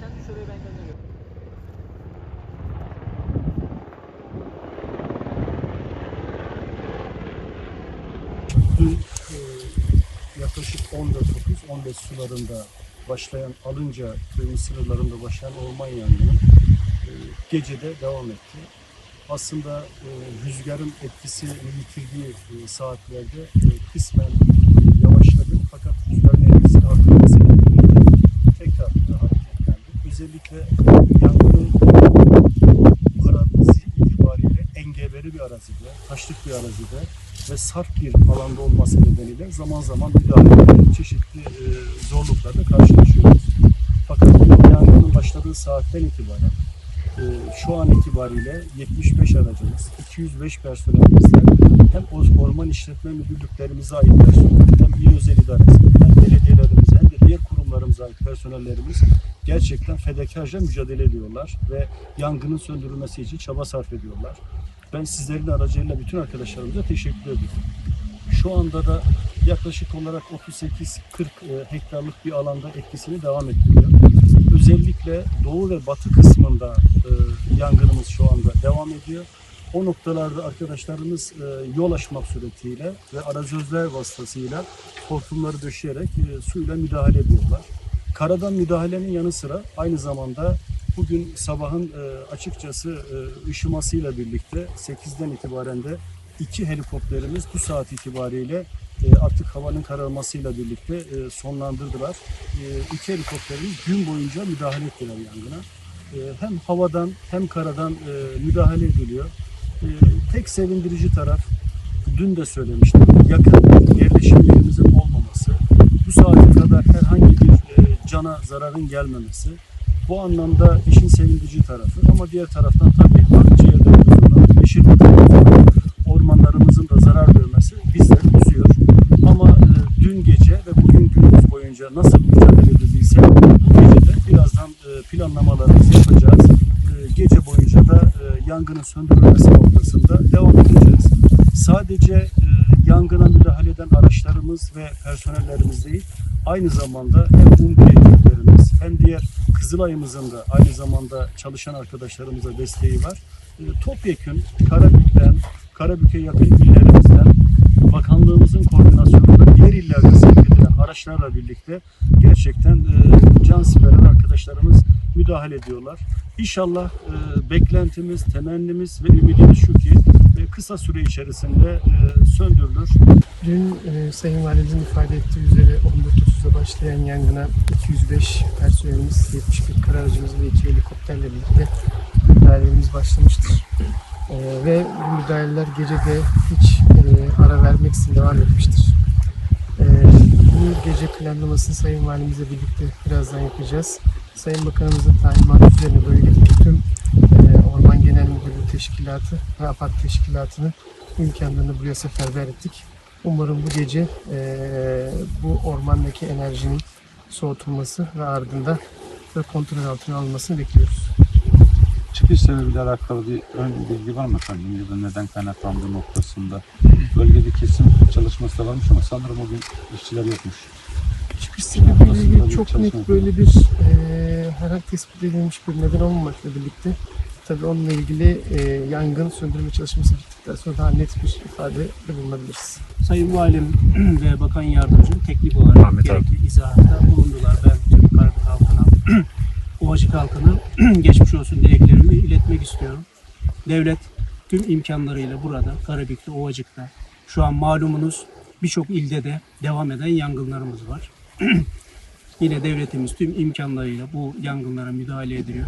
sen düş oraya ben gönderiyorum. Dün yaklaşık 14-15 sularında başlayan alınca köyün sınırlarında başlayan orman yangını e, gecede devam etti. Aslında e, rüzgarın etkisini yitirdiği e, saatlerde kısmen yavaşladı Özellikle yangının arazisi itibariyle engebeli bir arazide, taşlık bir arazide ve sarp bir alanda olması nedeniyle zaman zaman müdahalede çeşitli e, zorluklarla karşılaşıyoruz. Fakat yangının başladığı saatten itibaren e, şu an itibariyle 75 aracımız, 205 personelimizle hem orman işletme müdürlüklerimize ait personel, hem il özel idaresi, hem hem ait personellerimiz gerçekten fedakarca mücadele ediyorlar ve yangının söndürülmesi için çaba sarf ediyorlar. Ben sizlerin aracıyla bütün arkadaşlarımıza teşekkür ediyorum. Şu anda da yaklaşık olarak 38-40 e, hektarlık bir alanda etkisini devam ettiriyor. Özellikle doğu ve batı kısmında e, yangınımız şu anda devam ediyor. O noktalarda arkadaşlarımız e, yol açmak suretiyle ve arazözler vasıtasıyla hortumları döşeyerek e, suyla müdahale ediyorlar. Karadan müdahalenin yanı sıra aynı zamanda bugün sabahın e, açıkçası e, ışımasıyla birlikte 8'den itibaren de iki helikopterimiz bu saat itibariyle e, artık havanın kararmasıyla birlikte e, sonlandırdılar. E, iki helikopterimiz gün boyunca müdahale ettiler yangına. E, hem havadan hem karadan e, müdahale ediliyor. E, tek sevindirici taraf dün de söylemiştim. Yakın yerleşimlerimizin olmaması, bu saate kadar herhangi bir e, cana zararın gelmemesi. Bu anlamda işin sevindirici tarafı ama diğer taraftan tabii akciğerlerimizin, yeşil vatanımızın, ormanlarımızın da zarar görmesi bizleri üzüyor. Ama e, dün gece ve bugün günümüz boyunca nasıl mücadele edildiyse bu gece de birazdan e, planlamalarımızı yapacağız. Gece boyunca da yangının söndürülmesi noktasında devam edeceğiz. Sadece e, yangına müdahale eden araçlarımız ve personellerimiz değil, aynı zamanda hem UMKE ekiplerimiz hem diğer Kızılay'ımızın da aynı zamanda çalışan arkadaşlarımıza desteği var. E, topyekün Karabük'ten, Karabük'e yakın illerimizden, bakanlığımızın koordinasyonunda diğer illerde sevk edilen araçlarla birlikte gerçekten e, can siveren arkadaşlarımız müdahale ediyorlar. İnşallah e, beklentimiz, temennimiz ve ümidimiz şu ki e, kısa süre içerisinde e, söndürülür. Dün e, Sayın Valimizin ifade ettiği üzere 14.30'da başlayan yangına 205 personelimiz, 71 kara aracımız ve 2 helikopterle birlikte müdahalelerimiz başlamıştır. E, ve bu müdahaleler gecede hiç e, ara vermeksizin devam etmiştir. E, bu gece planlamasını Sayın Valimizle birlikte birazdan yapacağız. Sayın Bakanımızın talimatı üzerine bölgedeki tüm e, Orman Genel Müdürlüğü Teşkilatı ve AFAD Teşkilatı'nın imkanlarını buraya seferber ettik. Umarım bu gece eee, bu ormandaki enerjinin soğutulması ve ardından ve kontrol altına alınmasını bekliyoruz. Çıkış sebebiyle alakalı bir ön bilgi var mı efendim? Ya da neden kaynaklandığı noktasında. Bölgede kesim çalışması da varmış ama sanırım o gün işçiler yokmuş. Çıkış sebebiyle Aslında ilgili bir çok net böyle bir eee herhangi tespit edilmiş bir neden olmamakla birlikte tabii onunla ilgili eee, yangın söndürme çalışması bittikten sonra daha net bir ifade bulunabiliriz. Sayın Valim ve Bakan Yardımcım teknik olarak Ahmet abi. gerekli izahatta bulundular. Ben tüm Karabük halkına, Ovacık halkına geçmiş olsun dileklerimi iletmek istiyorum. Devlet tüm imkanlarıyla burada, Karabük'te, Ovacık'ta, şu an malumunuz birçok ilde de devam eden yangınlarımız var. Yine devletimiz tüm imkanlarıyla bu yangınlara müdahale ediyor.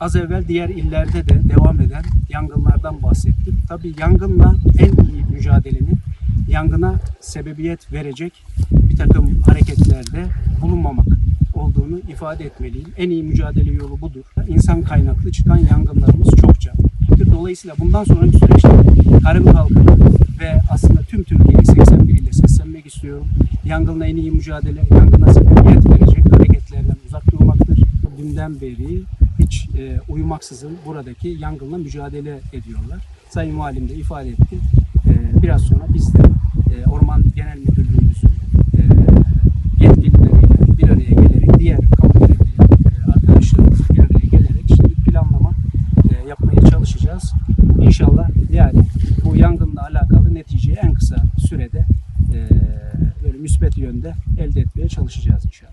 Az evvel diğer illerde de devam eden yangınlardan bahsettim. Tabii yangınla en iyi mücadelenin yangına sebebiyet verecek bir takım hareketlerde bulunmamak olduğunu ifade etmeliyim. En iyi mücadele yolu budur. İnsan kaynaklı çıkan yangınlarımız çokça. Dolayısıyla bundan sonraki süreçte Karabük halkına ve aslında tüm Türkiye'ye 81 seslenmek istiyorum. Yangınla en iyi mücadele, yangına sebebiyet verecek hareketlerden uzak durmaktır. Dünden beri hiç e, uyumaksızın buradaki yangınla mücadele ediyorlar. Sayın Valim de ifade etti. E, biraz sonra biz de e, Orman Genel Müdürlüğümüzün e, yetkilileriyle bir araya gelerek diğer kamu e, arkadaşlarımız bir araya gelerek işte planlama e, yapmaya çalışacağız. İnşallah yani bu yangınla alakalı neticeyi en kısa sürede ee, böyle müsbet yönde elde etmeye çalışacağız inşallah.